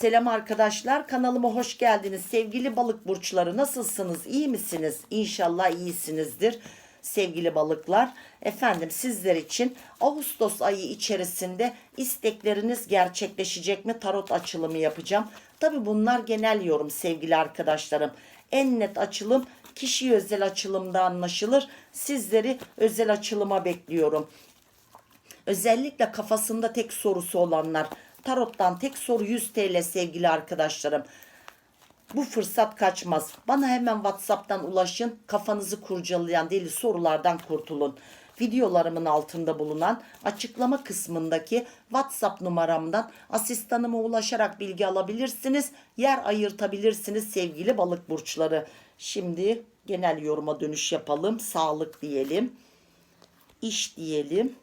Selam arkadaşlar kanalıma hoş geldiniz. Sevgili balık burçları nasılsınız? İyi misiniz? İnşallah iyisinizdir. Sevgili balıklar efendim sizler için Ağustos ayı içerisinde istekleriniz gerçekleşecek mi? Tarot açılımı yapacağım. Tabi bunlar genel yorum sevgili arkadaşlarım. En net açılım kişi özel açılımda anlaşılır. Sizleri özel açılıma bekliyorum. Özellikle kafasında tek sorusu olanlar. Tarot'tan tek soru 100 TL sevgili arkadaşlarım. Bu fırsat kaçmaz. Bana hemen WhatsApp'tan ulaşın. Kafanızı kurcalayan deli sorulardan kurtulun. Videolarımın altında bulunan açıklama kısmındaki WhatsApp numaramdan asistanıma ulaşarak bilgi alabilirsiniz. Yer ayırtabilirsiniz sevgili balık burçları. Şimdi genel yoruma dönüş yapalım. Sağlık diyelim. İş diyelim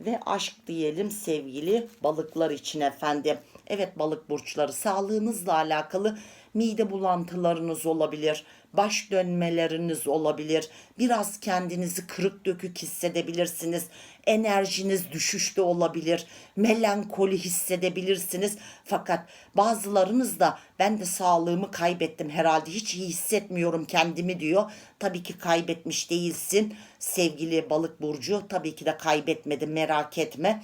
ve aşk diyelim sevgili balıklar için efendim. Evet balık burçları sağlığınızla alakalı mide bulantılarınız olabilir, baş dönmeleriniz olabilir. Biraz kendinizi kırık dökük hissedebilirsiniz. Enerjiniz düşüşte olabilir. Melankoli hissedebilirsiniz. Fakat bazılarınız da ben de sağlığımı kaybettim herhalde hiç iyi hissetmiyorum kendimi diyor. Tabii ki kaybetmiş değilsin sevgili balık burcu. Tabii ki de kaybetmedim merak etme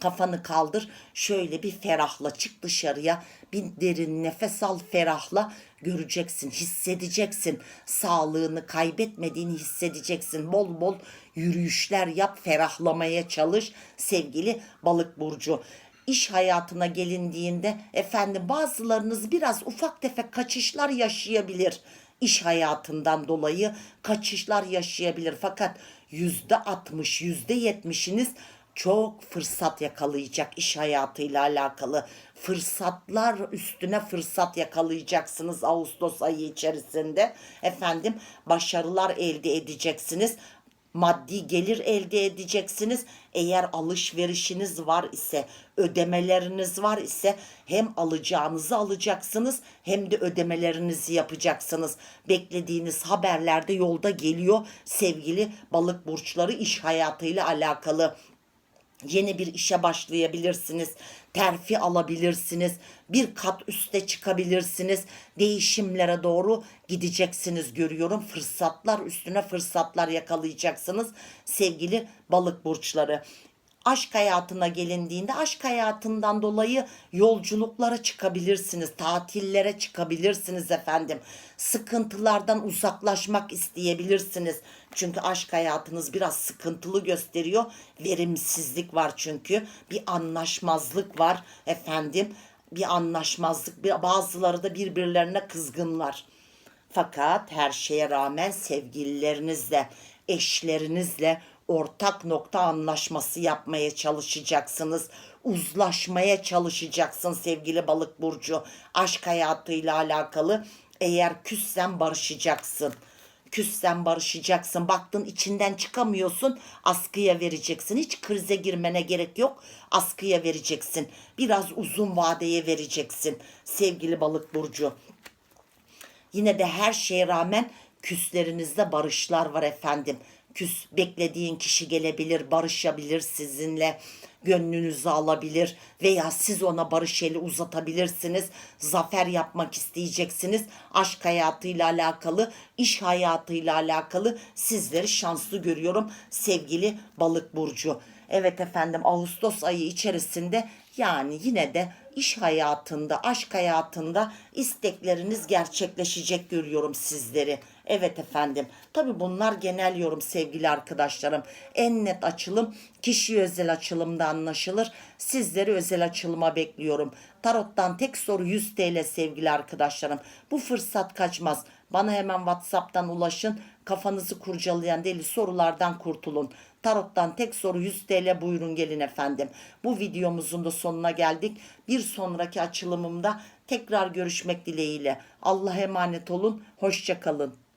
kafanı kaldır. Şöyle bir ferahla çık dışarıya. Bir derin nefes al ferahla. Göreceksin hissedeceksin. Sağlığını kaybetmediğini hissedeceksin. Bol bol yürüyüşler yap ferahlamaya çalış sevgili balık burcu. İş hayatına gelindiğinde efendim bazılarınız biraz ufak tefek kaçışlar yaşayabilir. İş hayatından dolayı kaçışlar yaşayabilir. Fakat yüzde altmış yüzde yetmişiniz çok fırsat yakalayacak iş hayatıyla alakalı. Fırsatlar üstüne fırsat yakalayacaksınız Ağustos ayı içerisinde. Efendim başarılar elde edeceksiniz. Maddi gelir elde edeceksiniz. Eğer alışverişiniz var ise, ödemeleriniz var ise hem alacağınızı alacaksınız hem de ödemelerinizi yapacaksınız. Beklediğiniz haberlerde yolda geliyor sevgili balık burçları iş hayatıyla alakalı yeni bir işe başlayabilirsiniz. Terfi alabilirsiniz. Bir kat üste çıkabilirsiniz. Değişimlere doğru gideceksiniz görüyorum. Fırsatlar üstüne fırsatlar yakalayacaksınız sevgili balık burçları aşk hayatına gelindiğinde aşk hayatından dolayı yolculuklara çıkabilirsiniz, tatillere çıkabilirsiniz efendim. Sıkıntılardan uzaklaşmak isteyebilirsiniz. Çünkü aşk hayatınız biraz sıkıntılı gösteriyor. Verimsizlik var çünkü. Bir anlaşmazlık var efendim. Bir anlaşmazlık. Bazıları da birbirlerine kızgınlar. Fakat her şeye rağmen sevgililerinizle, eşlerinizle ortak nokta anlaşması yapmaya çalışacaksınız. Uzlaşmaya çalışacaksın sevgili balık burcu. Aşk hayatıyla alakalı eğer küssen barışacaksın. Küssen barışacaksın. Baktın içinden çıkamıyorsun. Askıya vereceksin. Hiç krize girmene gerek yok. Askıya vereceksin. Biraz uzun vadeye vereceksin. Sevgili balık burcu. Yine de her şeye rağmen küslerinizde barışlar var efendim. Küs beklediğin kişi gelebilir, barışabilir sizinle, gönlünüzü alabilir veya siz ona barış eli uzatabilirsiniz. Zafer yapmak isteyeceksiniz. Aşk hayatıyla alakalı, iş hayatıyla alakalı sizleri şanslı görüyorum sevgili balık burcu. Evet efendim Ağustos ayı içerisinde yani yine de iş hayatında, aşk hayatında istekleriniz gerçekleşecek görüyorum sizleri. Evet efendim. Tabi bunlar genel yorum sevgili arkadaşlarım. En net açılım kişi özel açılımda anlaşılır. Sizleri özel açılıma bekliyorum. Tarot'tan tek soru 100 TL sevgili arkadaşlarım. Bu fırsat kaçmaz. Bana hemen WhatsApp'tan ulaşın. Kafanızı kurcalayan deli sorulardan kurtulun. Tarot'tan tek soru 100 TL buyurun gelin efendim. Bu videomuzun da sonuna geldik. Bir sonraki açılımımda tekrar görüşmek dileğiyle. Allah'a emanet olun. Hoşçakalın.